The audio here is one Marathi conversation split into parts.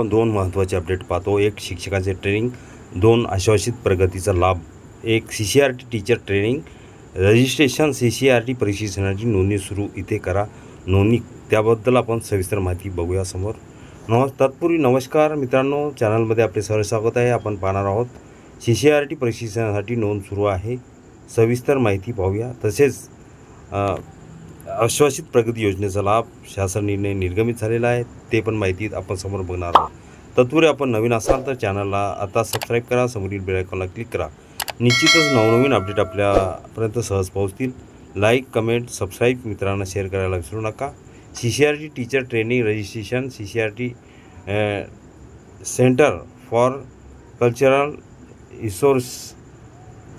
आपण दोन महत्त्वाचे अपडेट पाहतो. एक शिक्षकाचे ट्रेनिंग. दोन आश्वासित प्रगतीचा लाभ. एक C C R T teacher training registration C C R T प्रशिक्षणाची नोंदणी सुरू. इथे करा नोंदणी. त्याबद्दल आपण सविस्तर माहिती बघूया समोर. नम तत्पूर्वी नमस्कार मित्रांनो. चॅनलमध्ये आपले सर्व स्वागत आहे. आपण पाहणार आहोत सी सी आर टी प्रशिक्षणासाठी नोंद सुरू आहे. सविस्तर माहिती पाहूया. तसेच आश्वासित प्रगती योजनेचा लाभ शासन निर्णय निर्गमित झालेला आहे ते पण माहिती आपण समोर बघणार आहोत. तत्पूर्वी आपण नवीन असाल तर चॅनलला आता सबस्क्राईब करा समोरील बेल आयकॉनला क्लिक करा. निश्चितच नवनवीन अपडेट आपल्यापर्यंत सहज पोहोचतील. लाईक कमेंट सबस्क्राईब मित्रांना शेअर करायला विसरू नका. C C R T teacher training registration C C R T centre for cultural resource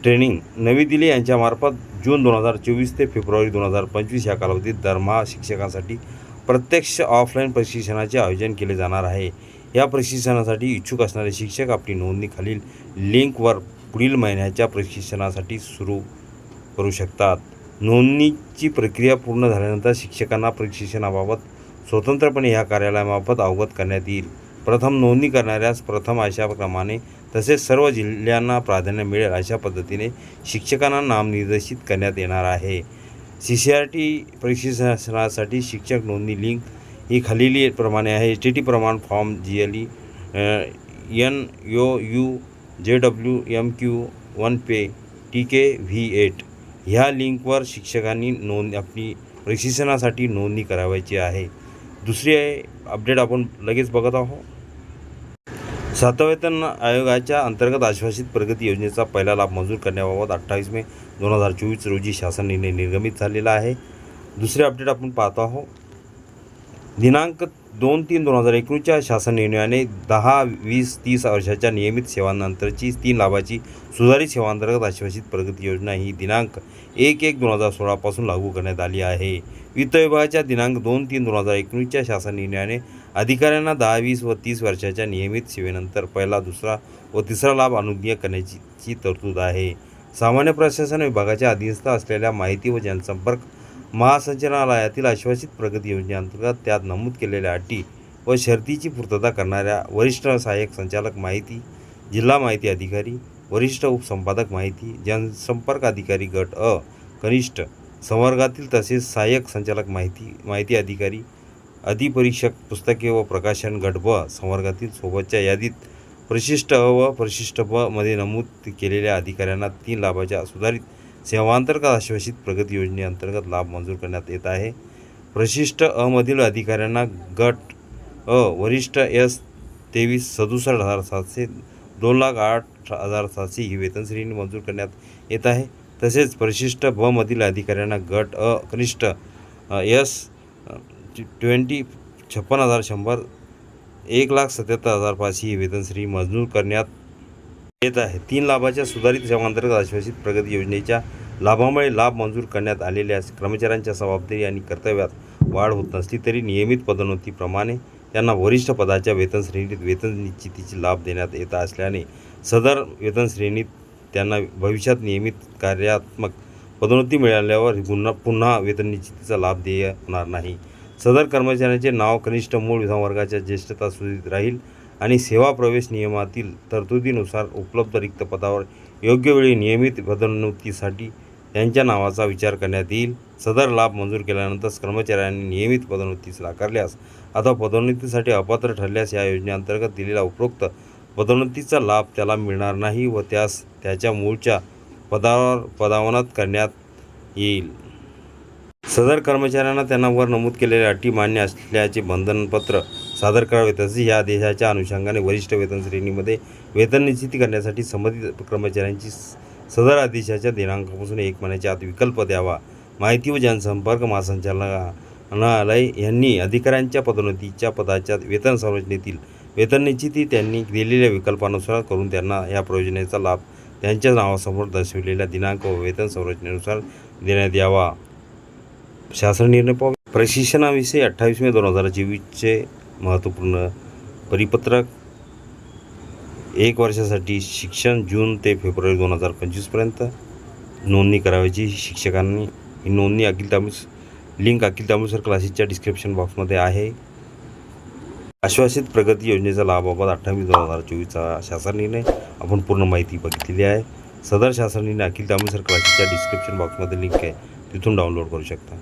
training नवी दिल्ली यांच्यामार्फत जून दोन हजार चोवीस ते फेब्रुवारी दोन हजार पंचवीस या कालावधीत दरमहा शिक्षकांसाठी प्रत्यक्ष ऑफलाईन प्रशिक्षणाचे आयोजन केले जाणार आहे. या प्रशिक्षणासाठी इच्छुक असणारे शिक्षक आपली नोंदणी खालील लिंकवर पुढील महिन्याच्या प्रशिक्षणासाठी सुरू करू शकतात. नोंदणीची प्रक्रिया पूर्ण झाल्यानंतर शिक्षकांना प्रशिक्षणाबाबत स्वतंत्रपणे ह्या कार्यालयामार्फत अवगत करण्यात येईल. प्रथम नोंदणी करणाऱ्यास प्रथम अशाप्रमाणे तसेच सर्व जिल्ह्यांना प्राधान्य मिळेल अशा पद्धतीने शिक्षकांना नामनिर्देशित करण्यात येणार आहे. सी सी आर टी प्रशिक्षणासाठी शिक्षक नोंदणी लिंक ही खालील प्रमाणे आहे. एच टी टी प्रमाण form G L E N यो U J W M Q one P T K V eight ह्या लिंकवर शिक्षकांनी नोंद आपली प्रशिक्षणासाठी नोंदणी करावायची आहे. दुसरी आहे अपडेट आपण लगेच बघत आहोत. सातवेतन आयोगाच्या अंतर्गत आश्वासित प्रगती योजनेचा पहिला लाभ मंजूर करण्याबाबत अठ्ठावीस मे दोन हजार चोवीस रोजी शासन निर्णय निर्गमित झालेला आहे. दुसरे अपडेट आपण पाहतो आहोत. दिनांक दोन तीन दोन हजार एकवीसच्या शासन निर्णयाने दहा वीस तीस वर्षाच्या नियमित सेवांनंतरची तीन लाभाची सुधारित सेवांतर्गत आश्वासित प्रगती योजना ही दिनांक एक एक दोन हजार सोळापासून लागू करण्यात आली आहे. वित्त विभागाच्या दिनांक दोन तीन दोन हजार एकोणीसच्या शासन निर्णयाने अधिकाऱ्यांना दहा वीस व तीस वर्षाच्या नियमित सेवेनंतर पहिला दुसरा व तिसरा लाभ अनुज्ञ करण्याची तरतूद आहे. सामान्य प्रशासन विभागाच्या अधीनस्थ असलेल्या माहिती व जनसंपर्क महासंचालनालयातील आश्वासित प्रगती योजनेअंतर्गत त्यात नमूद केलेल्या अटी व शर्तीची पूर्तता करणाऱ्या वरिष्ठ सहाय्यक संचालक माहिती जिल्हा माहिती अधिकारी वरिष्ठ उपसंपादक माहिती जनसंपर्क अधिकारी गट अ कनिष्ठ संवर्गातील तसेच सहाय्यक संचालक माहिती माहिती अधिकारी अधिपरीक्षक पुस्तके व प्रकाशन गट ब संवर्गातील सोबतच्या यादीत प्रशिष्ट अ व प्रशिष्ट ब मध्ये नमूद केलेल्या अधिकाऱ्यांना तीन लाभाच्या सुधारित सेवांतर्गत आश्वासित प्रगती योजनेअंतर्गत लाभ मंजूर करण्यात येत आहे. प्रशिष्ट अ मधील अधिकाऱ्यांना गट अ वरिष्ठ एस तेवीस सदुसष्ट हजार सातशे दोन लाख आठ हजार सातशे ही वेतन श्रेणी मंजूर करण्यात येत आहे. तसेच परिशिष्ट ब मधील अधिकाऱ्यांना गट अ कनिष्ठ एस ट्वेंटी छप्पन हजार शंभर एक लाख सत्याहत्तर हजार पाचशे ही वेतनश्री मंजूर करण्यात येत आहे. तीन लाभाच्या सुधारित सेवांतर्गत आश्वासित प्रगती योजनेच्या लाभामुळे लाभ मंजूर करण्यात आलेल्या कर्मचाऱ्यांच्या जबाबदारी आणि कर्तव्यात वाढ होत नसली तरी नियमित पदोन्नतीप्रमाणे त्यांना वरिष्ठ पदाच्या वेतन श्रेणीत वेतन निश्चितीची लाभ देण्यात येत असल्याने सदर वेतन श्रेणीत त्यांना भविष्यात नियमित कार्यात्मक पदोन्नती मिळाल्यावर पुन्हा पुन्हा वेतन निश्चितीचा लाभ देय होणार नाही. सदर कर्मचाऱ्यांचे नाव कनिष्ठ मूळ संवर्गाच्या ज्येष्ठता सुधीत राहील. आणि सेवा प्रवेश नियमातील तरतुदीनुसार उपलब्ध रिक्त पदावर योग्य वेळी नियमित पदोन्नतीसाठी त्यांच्या नावाचा विचार करण्यात येईल. सदर लाभ मंजूर केल्यानंतर कर्मचाऱ्यांनी नियमित पदोन्नतीस नाकारल्यास अथवा पदोन्नतीसाठी अपात्र ठरल्यास या योजनेअंतर्गत दिलेला उपरोक्त पदोन्नतीचा लाभ त्याला मिळणार नाही व त्यास त्याच्या मूळच्या पदावर पदावनात करण्यात येईल. सदर कर्मचाऱ्यांना त्यांना वर नमूद केलेल्या अटी मान्य असल्याचे बंधनपत्र सादर करावे तसेच या आदेशाच्या अनुषंगाने वरिष्ठ वेतन श्रेणीमध्ये वेतन निश्चिती करण्यासाठी संबंधित कर्मचाऱ्यांची स- सदर आदेशाच्या दिनांकापासून एक महिन्याच्या आत विकल्प द्यावा. माहिती व जनसंपर्क महासंचालनालय यांनी अधिकाऱ्यांच्या पदोन्नतीच्या पदाच्या वेतन संरचनेतील वेतन निश्चिती त्यांनी दिलेल्या विकल्पानुसार करून त्यांना या प्रयोजनेचा लाभ त्यांच्या नावासमोर दर्शविलेल्या दिनांक व वेतन संरचनेनुसार देण्यात यावा. शासन निर्णय पाहू प्रशिक्षणाविषयी अठ्ठावीस मे दोन हजार चोवीसचे महत्त्वपूर्ण परिपत्रक. एक वर्षासाठी शिक्षण जून ते फेब्रुवारी दोन हजार पंचवीसपर्यंत नोंदणी करावयाची शिक्षकांनी. ही नोंदणी अखिल तामिळ लिंक अखिल तामिळ सर क्लासेसच्या डिस्क्रिप्शन बॉक्समध्ये आहे. आश्वासित प्रगती योजनेचा लाभाबाबत अठ्ठावीस दोन हजार चोवीसचा शासन निर्णय. आपण पूर्ण माहिती बघितलेली आहे. सदर शासन निर्णय अखिल सर क्लासेसच्या डिस्क्रिप्शन बॉक्समध्ये लिंक आहे. तिथून डाउनलोड करू शकता.